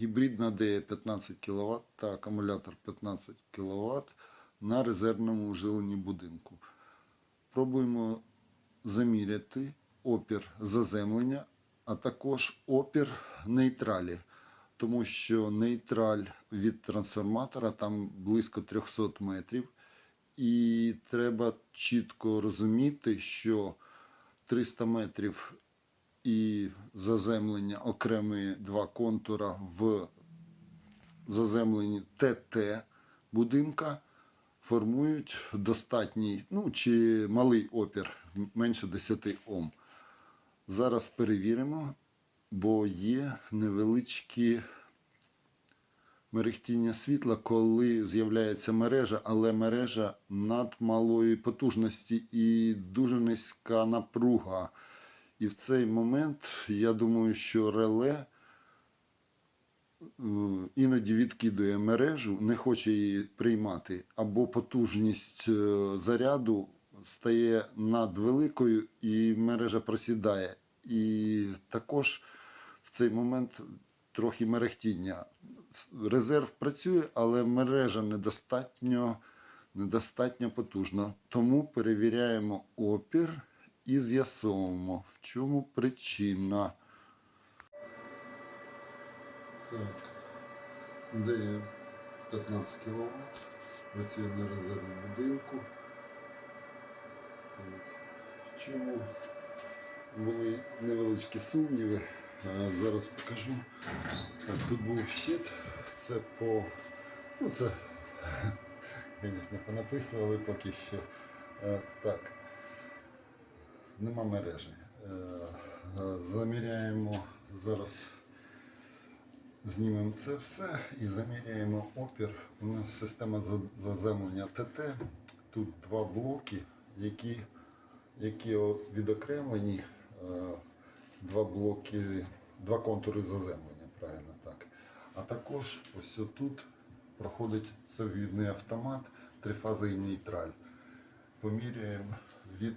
гібридна DE 15 кВт та акумулятор 15 кВт на резервному жиленні будинку. Пробуємо заміряти опір заземлення, а також опір нейтралі, тому що нейтраль від трансформатора там близько 300 метрів. І треба чітко розуміти, що 300 метрів і заземлення окремі два контура в заземленні ТТ будинка формують достатній, ну чи малий опір, менше 10 Ом. Зараз перевіримо, бо є невеличкі мерехтіння світла, коли з'являється мережа, але мережа надмалої потужності і дуже низька напруга. І в цей момент я думаю, що реле е, іноді відкидує мережу, не хоче її приймати, або потужність е, заряду стає надвеликою і мережа просідає. І також в цей момент трохи мерехтіння. Резерв працює, але мережа недостатньо, недостатньо потужна. Тому перевіряємо опір і з'ясовуємо, в чому причина. Так, де 15 кВт, працює на резервному будинку. В чому були невеличкі сумніви. Зараз покажу. Так, тут був щит. Це по. Ну, це, звісно, понаписували поки що. Е, Так. Нема мережі. Е, е, Заміряємо зараз. Знімемо це все і заміряємо опір. У нас система заземлення ТТ. Тут два блоки, які, які відокремлені. е, Два блоки, два контури заземлення, правильно так. А також ось тут проходить цевідний автомат, трифаза і нейтраль. Поміряємо від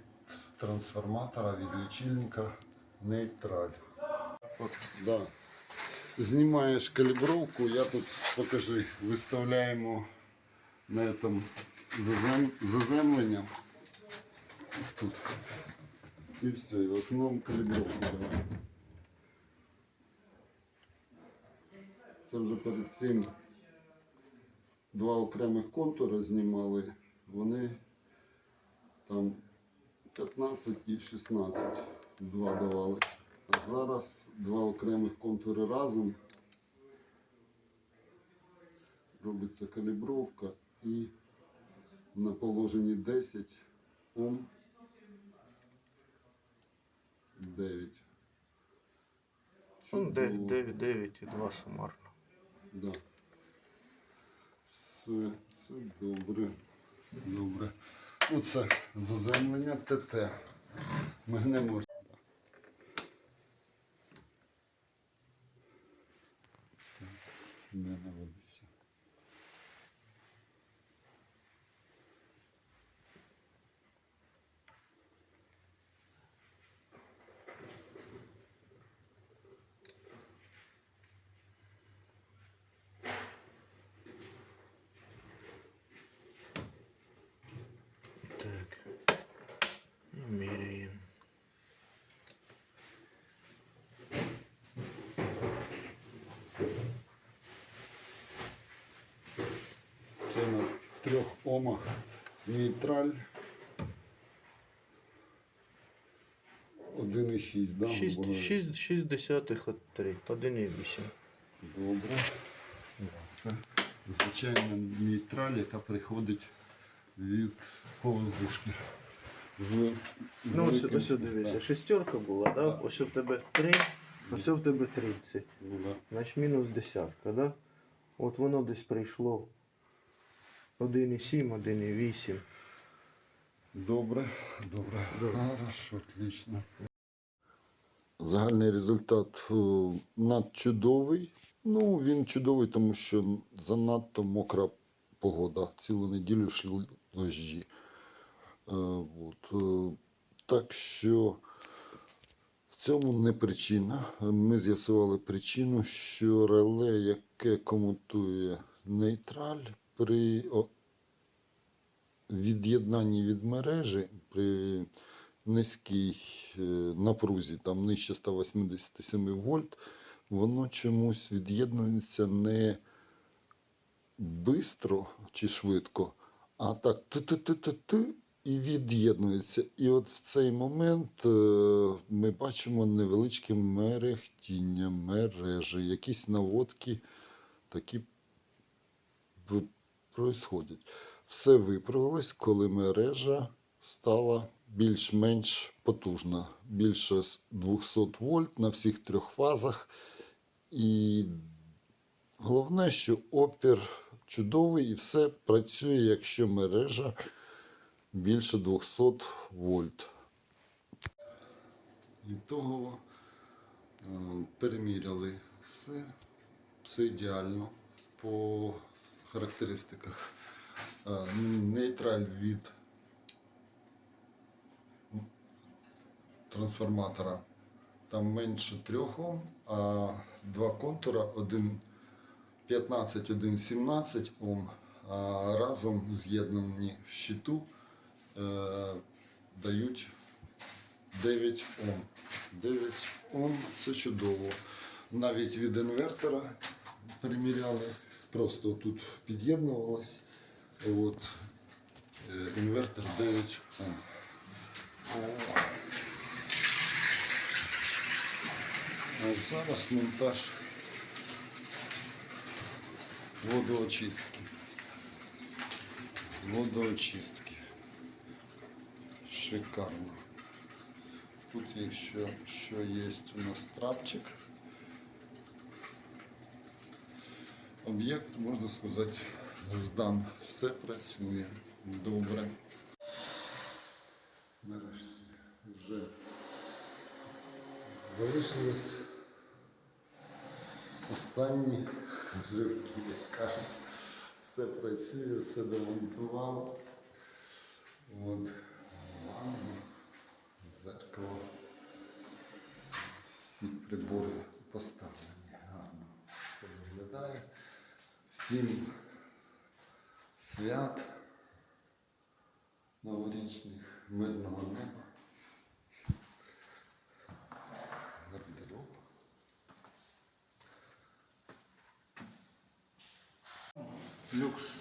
трансформатора, від лічильника нейтраль. От, да. Знімаєш калібровку, я тут покажи, виставляємо на этом зазем... заземлення. Тут. І все, і в основному калібровку давай. Це вже перед цим два окремих контури знімали. Вони там 15 і 16 два давали. А зараз два окремих контури разом. Робиться калібровка і на положенні 10 Ом 9. Ну, Чудово. 9, 9, 9 і 2 сумарно. Да. Все, це добре. Добре. Оце заземлення ТТ. Ми не можемо. Не 3 омах нейтраль. 1,6, да? 6, 6, 6 десятих от 3, 1,8. Добре. Це звичайна нейтраль, яка приходить від повоздушки. З Ну ось, ось дивіться, шестерка була, да? Так. ось у тебе 3, ось у тебе 30. Ну, да. Значить мінус десятка, да? От воно десь прийшло 1,7, 1,8. Добре, добре. Хорошо, отлично. Загальний результат е, надчудовий. Ну, він чудовий, тому що занадто мокра погода. Цілу неділю йшли дощі. Е, от, е, так що в цьому не причина. Ми з'ясували причину, що реле, яке комутує нейтраль при від'єднанні від мережі, при низькій е, напрузі, там нижче 187 вольт, воно чомусь від'єднується не бистро чи швидко, а так ти-ти-ти-ти-ти і від'єднується. І от в цей момент е, ми бачимо невеличке мерехтіння мережі, якісь наводки такі происходять. Все виправилось, коли мережа стала більш-менш потужна, більше 200 вольт на всіх трьох фазах. І головне, що опір чудовий і все працює, якщо мережа більше 200 вольт. І е, переміряли все, все ідеально по характеристиках. Е, Нейтраль від трансформатора там менше 3 Ом, а два контура, один 15, один 17 Ом, а разом з'єднані в щиту е, дають 9 Ом. 9 Ом це чудово. Навіть від інвертора переміряли, просто тут під'єднувалось. От, е, інвертор 9 Ом. А зараз монтаж водоочистки. Водоочистки. Шикарно. Тут якщо що є у нас трапчик. Об'єкт, можна сказати, здан. Все працює добре. Нарешті вже залишилось останні живки, як кажуть. Все працює, все демонтував. От, ванну, зеркало. Всі прибори поставлені гарно. Все виглядає. Всім свят новорічних, мирного неба. Гардероб. Люкс.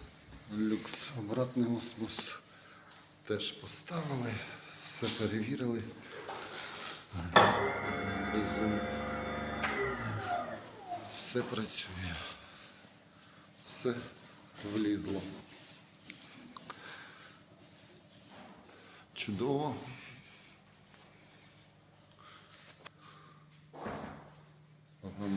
Люкс. Обратний осмос теж поставили, все перевірили. Все працює все влізло. Чудово. Ага.